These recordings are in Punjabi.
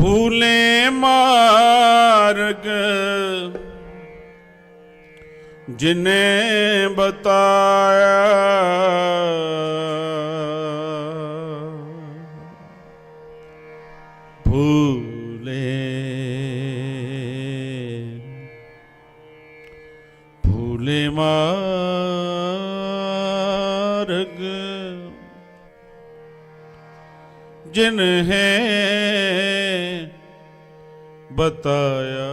ਭੂਲੇ ਮਾਰਗ ਜਿਨੇ ਬਤਾਇਆ। ਭੂਲੇ ਭੂਲੇ ਮਾਰਗ ਜਿਨ ਬਤਾਇਆ।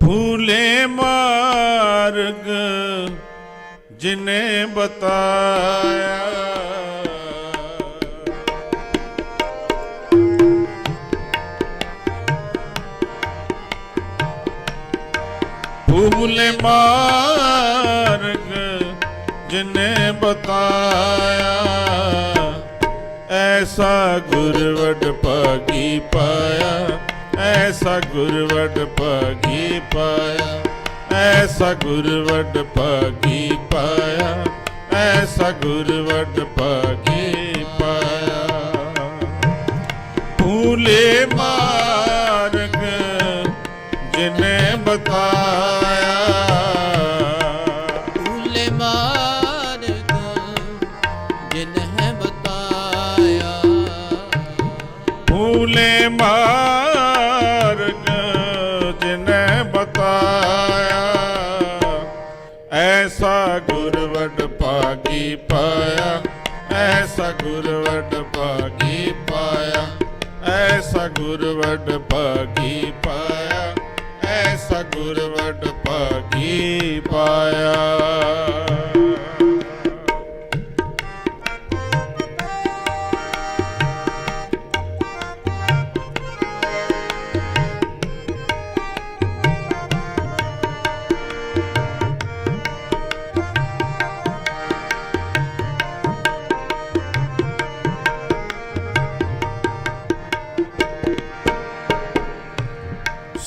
ਭੂਲੇ ਮਾਰਗ ਜਿਨੇ ਬਤਾਇਆ। ਭੂਲੇ ਮਾਰਗ ਜਿਨੇ ਬਤਾਇਆ। ਐਸਾ ਗੁਰਵਡ ਭਾਗੀ ਪਾਇਆ, ਐਸਾ ਗੁਰਵਡ ਭਾਗੀ ਪਾਇਆ, ਐਸਾ ਗੁਰਵਡ ਭਾਗੀ ਪਾਇਆ, ਐਸਾ ਗੁਰਵਡ ਭਾਗੀ ਪਾਇਆ। ਭੂਲੇ ਮਾਰਗ ਜਿਨੇ ਬਤਾਇਆ ਐਸਾ ਗੁਰਵਡ ਭਾਗੀ ਪਾਇਆ ਐਸਾ ਗੁਰਵਡ ਭਾਗੀ ਪਾਇਆ ਐਸਾ ਗੁਰਵਡ ਭਾਗੀ ਪਾਇਆ।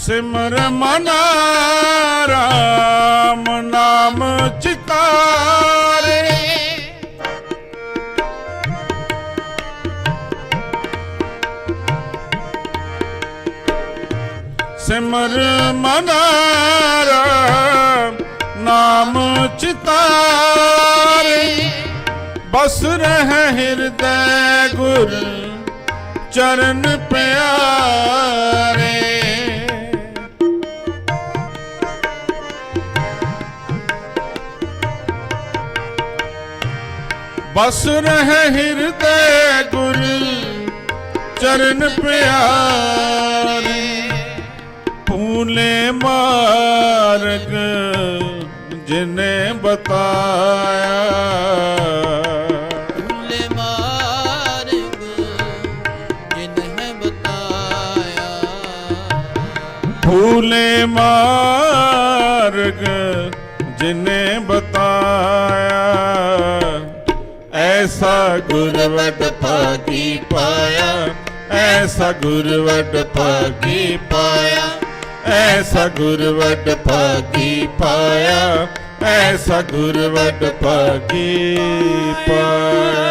ਸਿਮਰ ਮਨਾ ਰਾਮ ਨਾਮ ਚਿਤਾਰੇ। ਸਿਮਰ ਮਨਾ ਰਾਮ ਨਾਮ ਚਿਤਾਰੇ। ਬਸ ਰਹਿ ਹਿਰਦੈ ਗੁਰ ਚਰਨ ਪਿਆਰੇ। ਬਸ ਰਹਿ ਹਿਰਦੈ ਗੁਰ ਚਰਨ ਪਿਆਰੇ। ਭੂਲੇ ਮਾਰਗ ਜਿਨੇ ਬਤਾਇਆ। ਭੂਲੇ ਮਾਰਗ ਜਿਨ ਬਤਾਇਆ। ਭੂਲੇ ਮਾਰਗ ਐਸਾ ਗੁਰਵਟ ਭਾਗੀ ਪਾਇਆ, ਐਸਾ ਗੁਰਵਟ ਭਾਗੀ ਪਾਇਆ, ਐਸਾ ਗੁਰਵਟ ਭਾਗੀ ਪਾਇਆ, ਐਸਾ ਗੁਰਵਟ ਭਾਗੀ ਪਾਇਆ।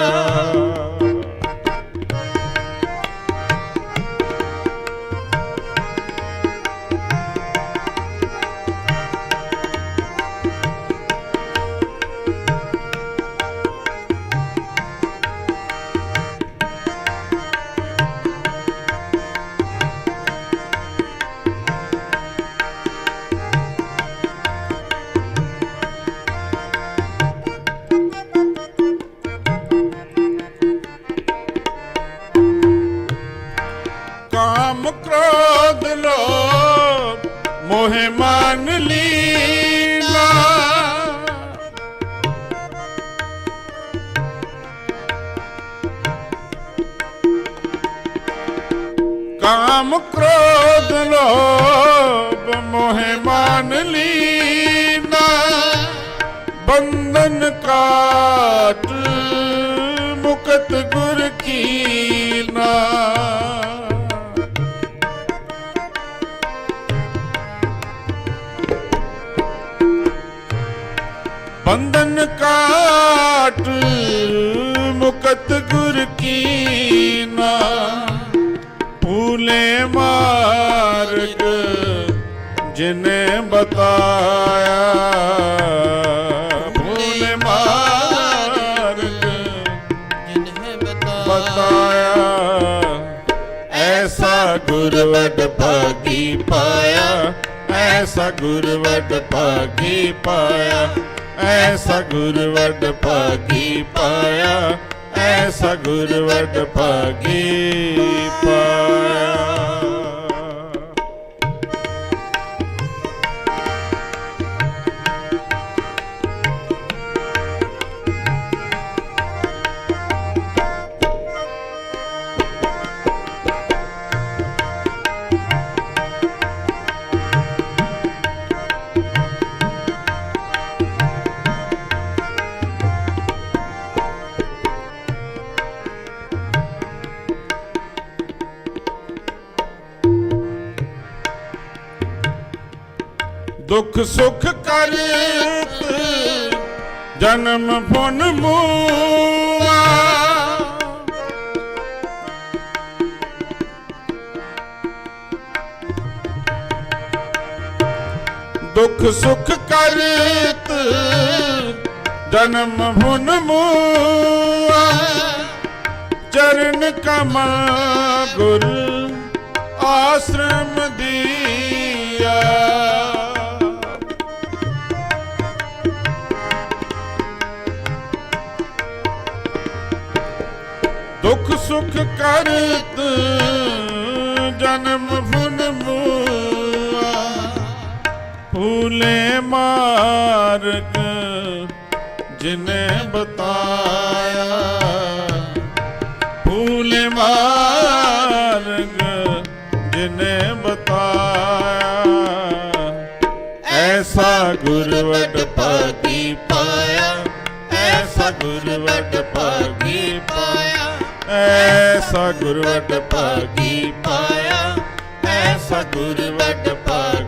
ਕਾਮ ਕ੍ਰੋਧ ਲੋਭ ਮੋਹ ਮਨ ਲੀਨਾ। ਬੰਧਨ ਕਾਟ ਮੁਕਤ ਗੁਰ ਕੀਨਾ। ਬੰਧਨ ਕਾਟ ਮੁਕਤ ਗੁਰ ਕੀ ਭੂਲੇ ਮਾਰਗ ਜਿਨੇ ਬਤਾਇਆ ਭੂਲੇ ਮਾਰਗ ਜਿਨਹਿ ਬਤਾਇਆ ਬਤਾਇਆ ਐਸਾ ਗੁਰਵਡ ਭਾਗੀ ਪਾਇਆ ਐਸਾ ਗੁਰਵਡ ਭਾਗੀ ਪਾਇਆ ਐਸਾ ਗੁਰਵਡ ਭਾਗੀ ਪਾਇਆ ਐਸਾ ਗੁਰਵਡ ਭਾਗੀ ਪਾਇਆ। ਦੁੱਖ ਸੁਖ ਕਰਤ ਜਨਮ ਫੁਨ ਮੂਆ। ਦੁੱਖ ਸੁਖ ਕਰਤ ਜਨਮ ਫੁਨ ਮੂਆ। ਚਰਨ ਕਮਲ ਗੁਰ ਆਸ਼ਰਮ ਦੁੱਖ ਕਰਤ ਜਨਮ ਫੁਨ ਮੂਆ ਫੂਲੇ ਮਾਰਗ ਜਿਨੇ ਬਤਾਇਆ। ਫੂਲੇ ਮਾਰਗ ਜਿਨੇ ਬਤਾਇਆ। ਐਸਾ ਗੁਰਵਡ ਭਾਗੀ ਪਾਇਆ, ਐਸਾ ਗੁਰਵਡ ਪਾਇਆ ਐਸਾ ਗੁਰਵਡ ਭਾਗੀ ਪਾਇਆ ਐਸਾ ਗੁਰਵਡ ਭਾਗੀ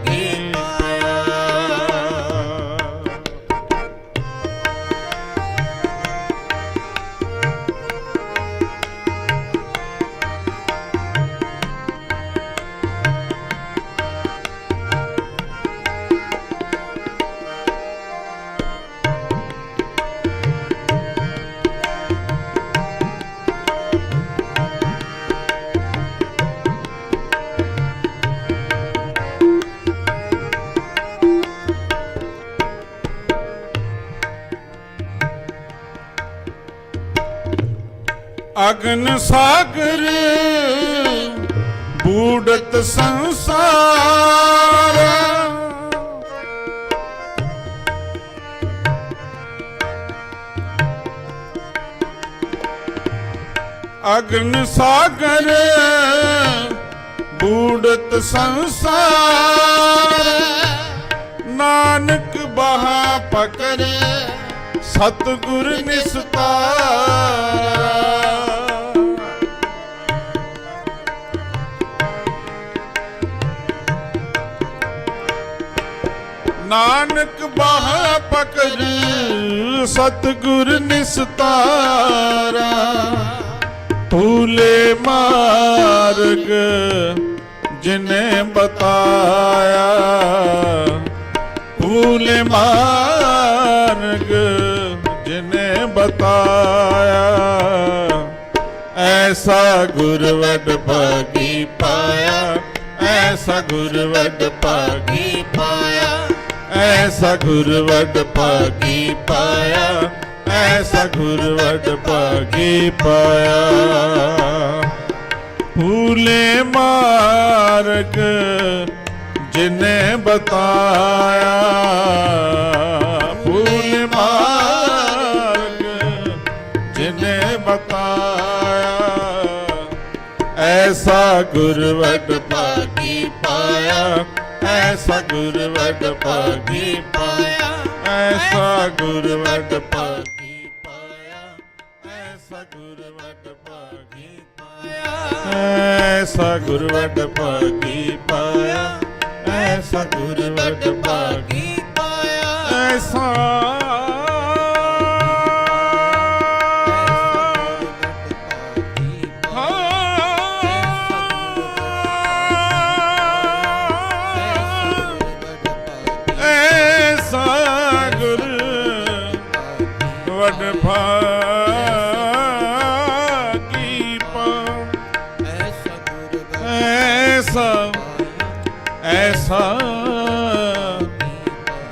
ਅਗਨ ਸਾਗਰ ਬੂੜਤ ਸੰਸਾਰ। ਅਗਨ ਸਾਗਰ ਬੂੜਤ ਸੰਸਾਰ। ਨਾਨਕ ਬਹਾ ਪਕੜ ਸਤਿਗੁਰ ਨਿਸਤਾਰਾ। ਨਾਨਕ ਬਾਹ ਪਕੜ ਸਤਿਗੁਰ ਨਿਸਤਾਰਾ। ਭੂਲੇ ਮਾਰਗ ਜਿਨੇ ਬਤਾਇਆ। ਭੂਲੇ ਮਾਰਗ ਜਿਨੇ ਬਤਾਇਆ। ਐਸਾ ਗੁਰਵਡ ਭਾਗੀ ਪਾਇਆ, ਐਸਾ ਗੁਰਵਡ ਭਾਗੀ ਪਾਇਆ। ਐਸਾ ਗੁਰਵਡ ਭਾਗੀ ਪਾਇਆ, ਐਸਾ ਗੁਰਵਡ ਭਾਗੀ ਪਾਇਆ। ਫੂਲੇ ਮਾਰਗ ਜਿਨੇ ਬਤਾਇਆ ਫੂਲੇ ਮਾਰਗ ਜਿਨੇ ਬਤਾਇਆ, ਐਸਾ ਗੁਰਵਡ ਭਾਗੀ ਪਾਇਆ ਐਸਾ ਗੁਰਵਡ ਭਾਗੀ ਪਾਇਆ, ਐਸਾ ਗੁਰਵਡ ਭਾਗੀ ਪਾਇਆ, ਐਸਾ ਗੁਰਵਡ ਭਾਗੀ ਪਾਇਆ, ਐਸਾ ਗੁਰਵਡ ਭਾਗੀ ਪਾਇਆ, ਐਸਾ ਗੁਰਵਡ ਭਾਗੀ ਪਾਇਆ, ਐਸਾ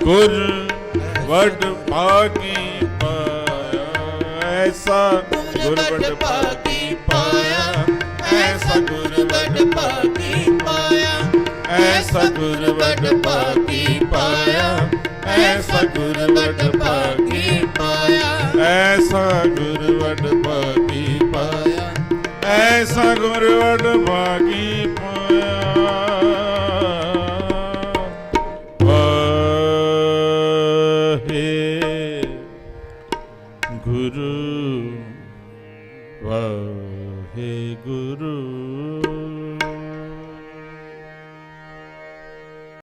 ਗੁਰ ਵਡ ਭਾਗੀ ਪਾਇਆ ਗੁਰ ਵਡ ਭਾਗੀ ਪਾਇਆ ਗੁਰ ਵਡ ਭਾਗੀ ਪਾਇਆ ਐਸਾ ਗੁਰ ਵਡ ਪਾਇਆ ਐਸਾ ਗੁਰ ਵਡ ਭਾਗੀ ਪਾਇਆ। ਐਸਾ ਗੁਰ ਵਡ ਭਾਗੀ ਪਾਇਆ। ਐਸਾ ਗੁਰ ਵਡ ਭਾਗੀ ਪਾਇਆ।